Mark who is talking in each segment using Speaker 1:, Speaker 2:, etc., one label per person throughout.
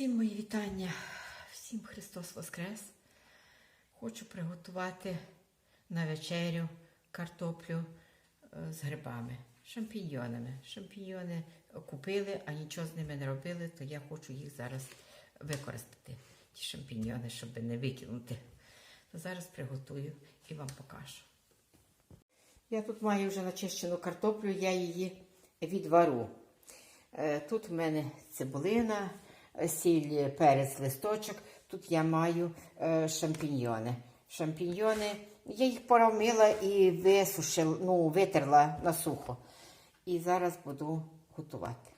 Speaker 1: Всім мої вітання, всім Христос Воскрес. Хочу приготувати на вечерю картоплю е, з грибами, шампіньйонами. Шампіньйони купили, а нічого з ними не робили, то я хочу їх зараз використати. Ті шампіньйони, щоб не викинути. То зараз приготую і вам покажу. Я тут маю вже начищену картоплю, я її відвару. Е, Тут в мене цибулина, сіль, перець, листочок. Тут я маю е, шампіньйони. Шампіньйони, я їх поромила і висушила, ну, витерла на сухо. І зараз буду готувати.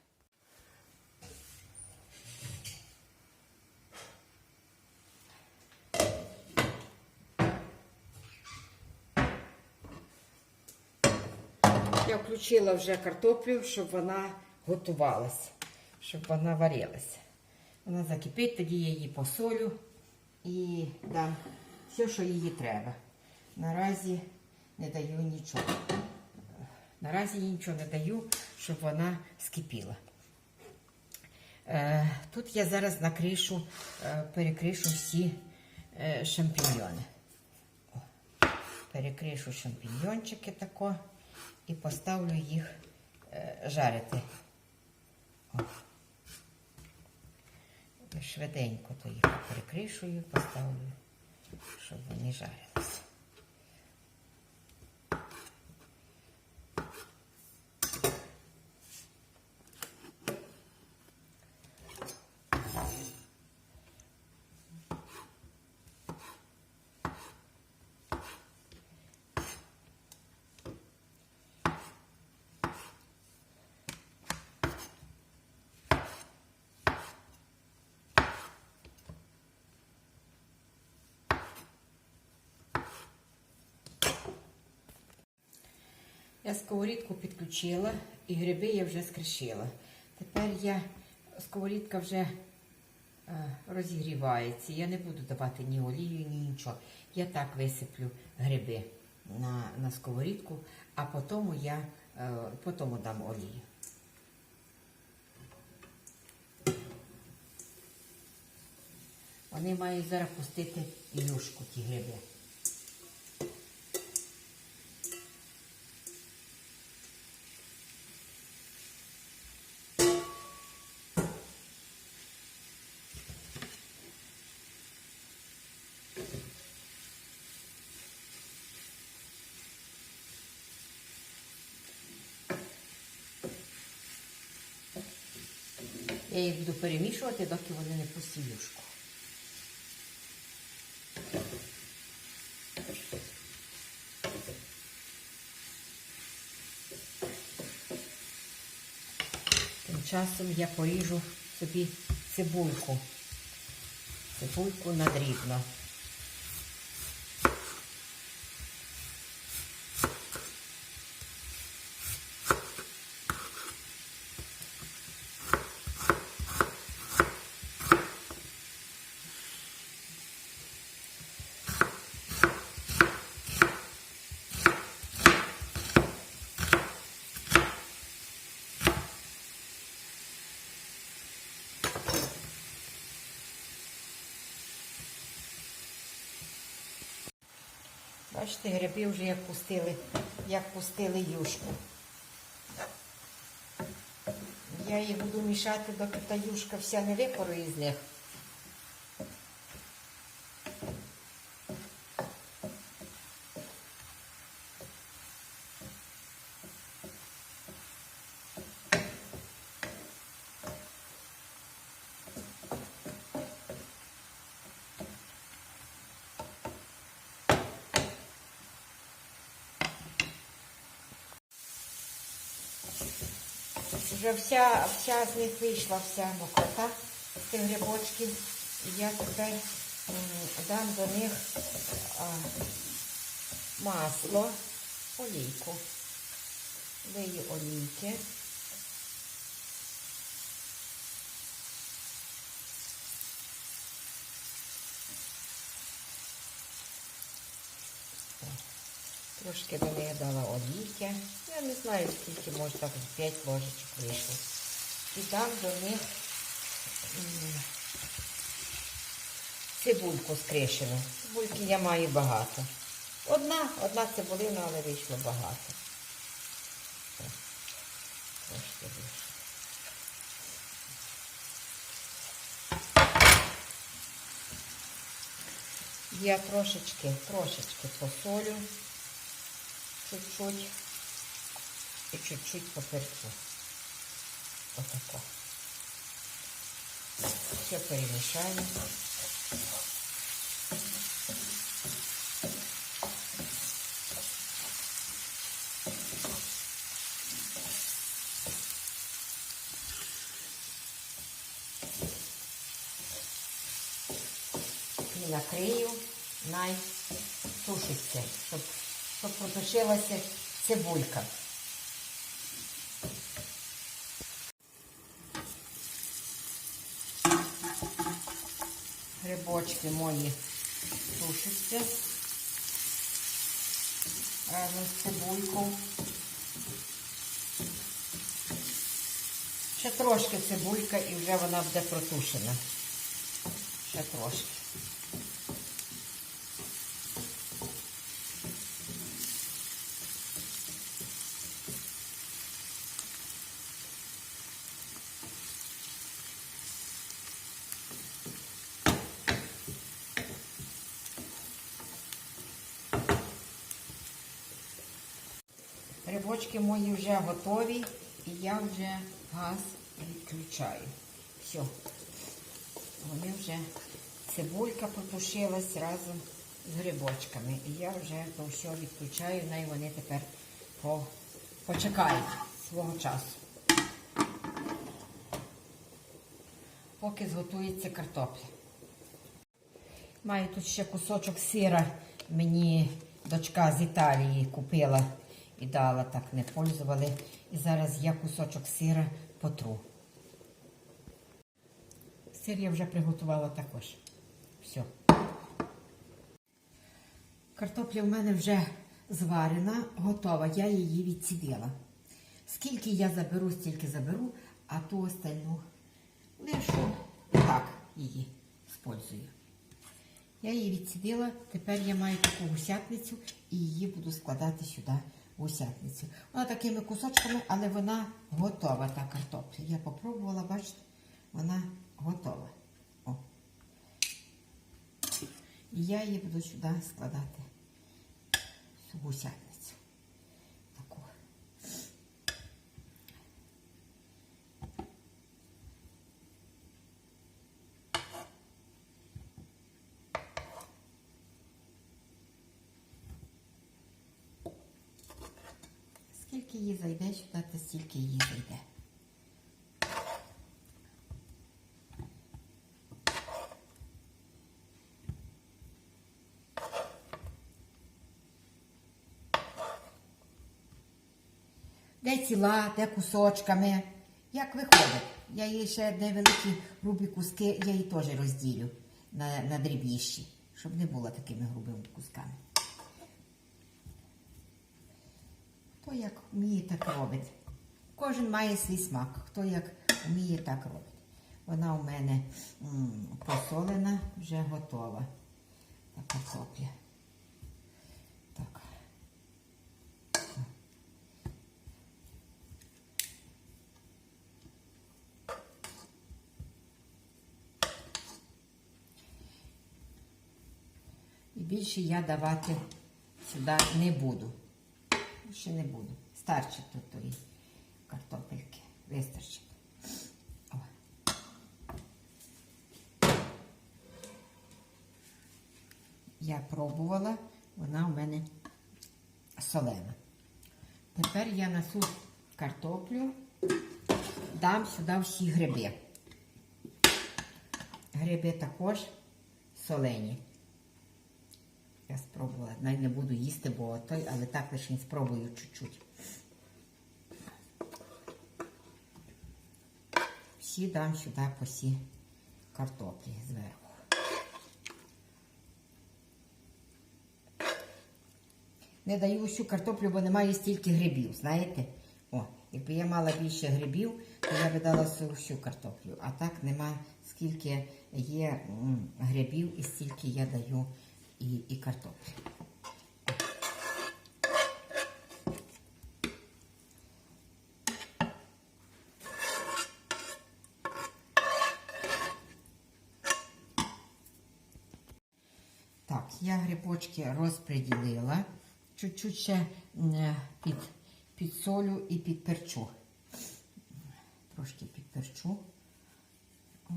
Speaker 1: Я включила вже картоплю, щоб вона готувалася, щоб вона варилася. Вона закипить, тоді я її посолю і дам все, що їй треба. Наразі не даю нічого. Наразі їй нічого не даю, щоб вона скипіла. Е, Тут я зараз накришу, е, перекришу всі е, шампіньйони. Перекришу шампіньйончики тако і поставлю їх жарити. Швиденько то їх перекришую, поставлю, щоб вони жарилися. Я сковорідку підключила і гриби я вже скришила. Тепер я сковорідка вже е, розігрівається. Я не буду давати ні олію, ні нічого. Я так висиплю гриби на, на сковорідку, а потім я е, потім дам олію. Вони мають зараз пустити юшку, ті гриби. Я їх буду перемішувати, доки вони не посіюшку. Тим часом я поріжу собі цибульку. Цибульку надрібно. Бачите, гриби вже як пустили, як пустили юшку. Я її буду мішати, доки та юшка вся не випору з них. Вже вся, вся з них вийшла вся мокота з тих грибочків. Я тепер дам до них а, масло, олійку. Вию олійки. Трошки до неї дала олійки. Я не знаю, скільки, може так 5 ложечок вийшло. І дам до них Цибульку скришену. Цибульки я маю багато. Одна, одна цибулина, але вийшло багато. Трошки більше. Я трошечки, трошечки посолю, чуть-чуть і чуть-чуть поперцю. Отако. Все перемішаю. І накрию, най тушиться, щоб, щоб протушилася цибулька. Грибочки мої тушаться разом з цибулькою. Ще трошки цибулька і вже вона буде протушена. Ще трошки. Грибочки мої вже готові і я вже газ відключаю. Все. Вони вже цибулька потушилась разом з грибочками. І я вже то все відключаю, най вони тепер по... почекають свого часу. Поки зготується картопля. Маю тут ще кусочок сира. Мені дочка з Італії купила і дала, так не пользували. І зараз я кусочок сира потру. Сир я вже приготувала також. Все. Картопля в мене вже зварена, готова. Я її відсідила. Скільки я заберу, стільки заберу, а ту остальну лишу так її спользую. Я її відсідила, тепер я маю таку гусятницю і її буду складати сюди в гусятницю. Вона такими кусочками, але вона готова, та картопля. Я попробувала, бачите, вона готова. О. І я її буду сюди складати гусятницю. Таку. Скільки її зайде то стільки її зайде. Де ціла, де кусочками. Як виходить? Я її ще невеликі грубі куски, я її теж розділю на, на дрібніші, щоб не було такими грубими кусками. Хто як вміє, так робить. Кожен має свій смак. Хто як вміє, так робить. Вона у мене посолена, вже готова. Та картопля. Так. І більше я давати сюди не буду. Ще не буду. Старчить тут тої картопельки. Вистачить. О. Я пробувала, вона у мене солена. Тепер я насу картоплю, дам сюди всі гриби. Гриби також солені. Я спробувала. Навіть не буду їсти, бо той, але так лише спробую чуть-чуть. Всі дам сюди по всі картоплі зверху. Не даю всю картоплю, бо немає стільки грибів, знаєте? О, якби я мала більше грибів, то я видала всю, всю картоплю. А так нема скільки є грибів і стільки я даю і, і картоплі. Так, я грибочки розподілила. Чуть-чуть ще під, підсолю і підперчу. Трошки підперчу. О.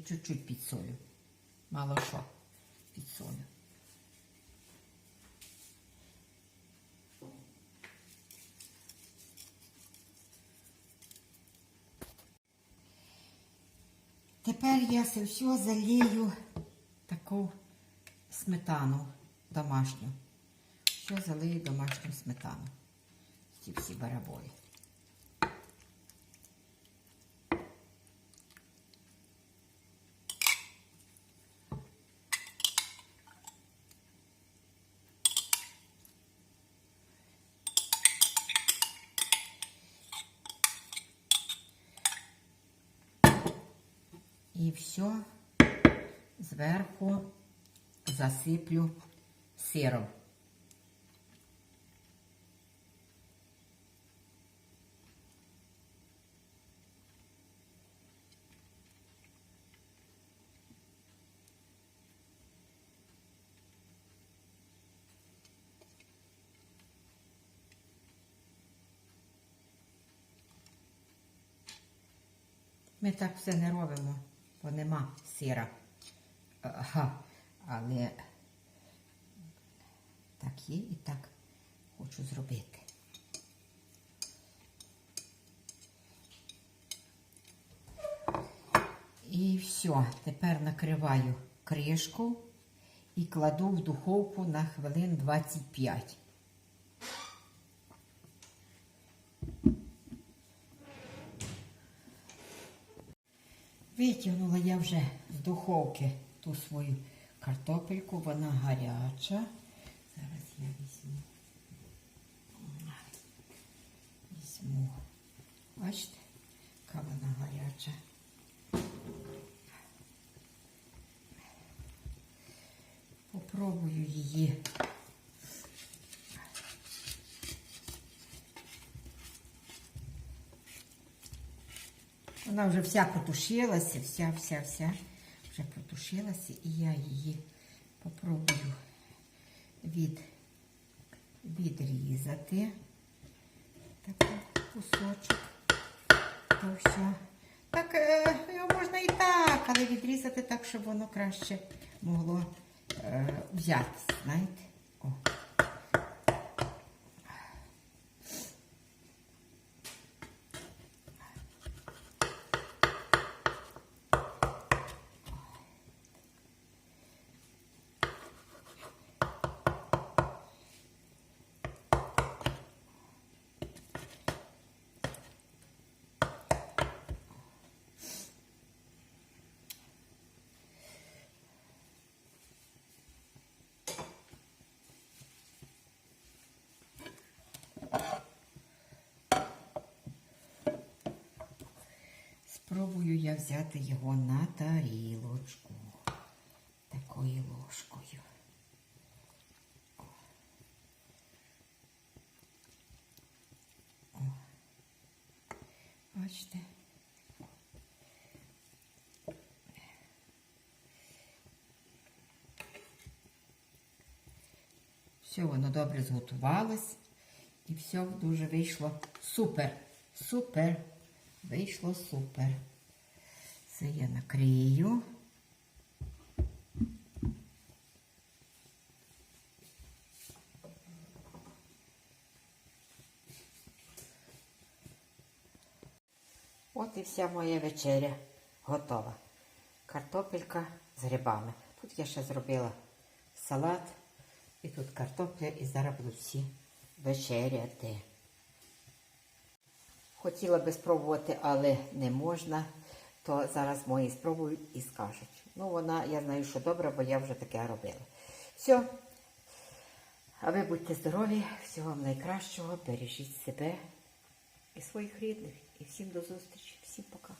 Speaker 1: І чуть-чуть підсолю. Мало що підсолю. Тепер я це все залію таку сметану домашню. Все залию домашню сметану. Ці всі барабої. І все зверху засиплю сиром. Ми так все не робимо, бо нема сира. Ага, але так є і так хочу зробити. І все, тепер накриваю кришку і кладу в духовку на хвилин 25. Витягнула я вже з духовки ту свою картопельку, вона гаряча. Зараз я візьму. Візьму. Бачите, яка вона гаряча. Попробую її. Вона вже вся потушилася, вся, вся, вся вже потушилася, і я її попробую від, відрізати. Такий кусочок. То все. Так, е, його можна і так, але відрізати так, щоб воно краще могло е, взятися, знаєте. О. Спробую я взяти його на тарілочку такою ложкою. Бачите? Все, воно добре зготувалось. І все дуже вийшло супер. Супер. Вийшло супер. Це я накрию. От і вся моя вечеря готова. Картопелька з грибами. Тут я ще зробила салат, і тут картопля, і зараз будуть всі вечеряти. Хотіла би спробувати, але не можна, то зараз мої спробують і скажуть. Ну, вона, я знаю, що добре, бо я вже таке робила. Все, А ви будьте здорові, всього вам найкращого, бережіть себе і своїх рідних. І всім до зустрічі. Всім пока.